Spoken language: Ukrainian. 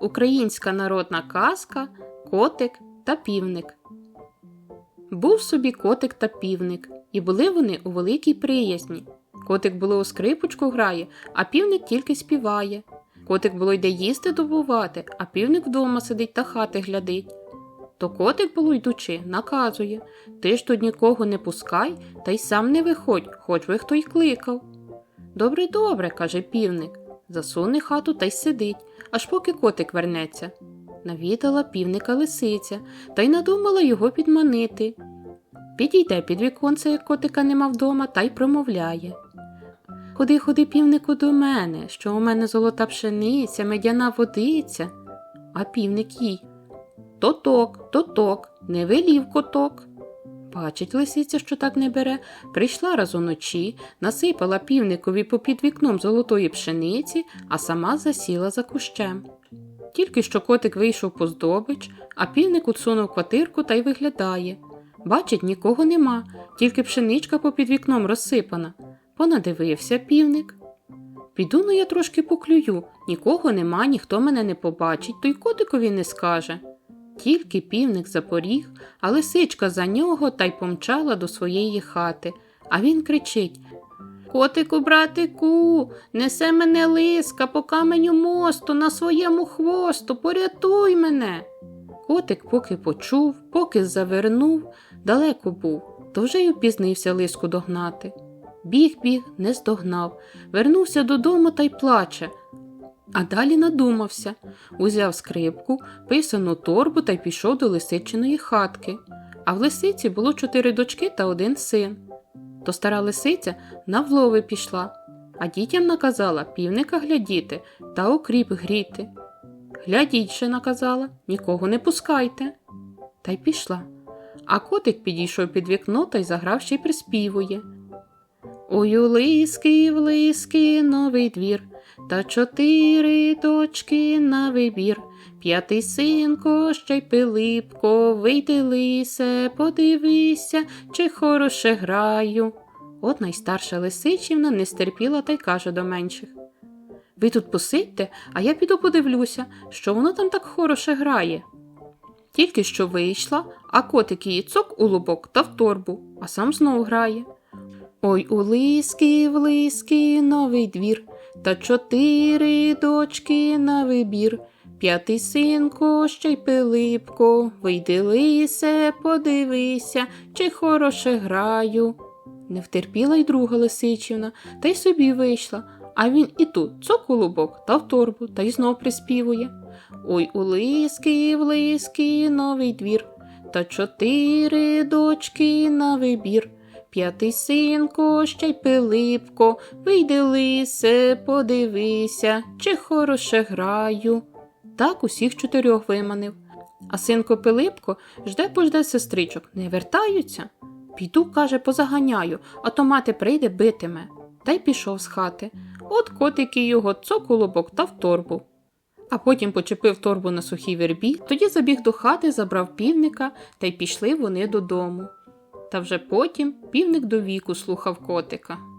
Українська народна казка Котик та півник. Був собі котик та півник, і були вони у великій приязні. Котик було у скрипочку грає, а півник тільки співає. Котик було йде їсти добувати, а півник вдома сидить та хати глядить. То котик було йдучи, наказує Ти ж тут нікого не пускай, та й сам не виходь, хоч би хто й кликав. Добре, добре, каже півник. Засуне хату та й сидить, аж поки котик вернеться. Навідала півника лисиця та й надумала його підманити. Підійде під віконце, як котика нема вдома, та й промовляє. Ходи, ходи, півнику, до мене, що у мене золота пшениця, медяна водиця. А півник їй. Тоток, тоток, не велів коток. Бачить лисиця, що так не бере, прийшла раз уночі, насипала півникові попід вікном золотої пшениці, а сама засіла за кущем. Тільки що котик вийшов по здобич, а півник усунув квартирку та й виглядає. Бачить, нікого нема, тільки пшеничка попід вікном розсипана. Понадивився півник. Піду ну я трошки поклюю, нікого нема, ніхто мене не побачить, то й котикові не скаже. Тільки півник запоріг, а лисичка за нього та й помчала до своєї хати. А він кричить Котику, братику, несе мене лиска по каменю мосту на своєму хвосту, порятуй мене. Котик поки почув, поки завернув, далеко був, то вже й упізнився лиску догнати. Біг, біг, не здогнав, вернувся додому та й плаче. А далі надумався, узяв скрипку, писану торбу та й пішов до лисичиної хатки. А в лисиці було чотири дочки та один син. То стара лисиця на влови пішла, а дітям наказала півника глядіти та окріп гріти. Глядіть ще наказала, нікого не пускайте. Та й пішла. А котик підійшов під вікно та й заграв ще й приспівує. Ой, у лиски в лиски новий двір, та чотири дочки на вибір. П'ятий синко, ще й Пилипко, вийди лисе, подивися, чи хороше граю. От найстарша лисичівна не стерпіла та й каже до менших. Ви тут посидьте, а я піду подивлюся, що воно там так хороше грає. Тільки що вийшла, а котик її цок у лубок та в торбу, а сам знов грає. Ой, у лиски в лиски новий двір, та чотири дочки на вибір. П'ятий синко, ще й Пилипко, вийди подивися, чи хороше граю. Не втерпіла й друга лисичівна, та й собі вийшла, а він і тут цок та в торбу, та й знов приспівує. Ой, у лиски в лиски новий двір, та чотири дочки на вибір. П'ятий синко, ще й Пилипко, вийди лисе, подивися, чи хороше граю. Так усіх чотирьох виманив. А синко Пилипко жде пожде сестричок, не вертаються. Піду, каже, позаганяю, а то мати прийде битиме. Та й пішов з хати. От котики його цок та в торбу. А потім почепив торбу на сухій вербі, тоді забіг до хати, забрав півника, та й пішли вони додому. Та вже потім півник до віку слухав котика.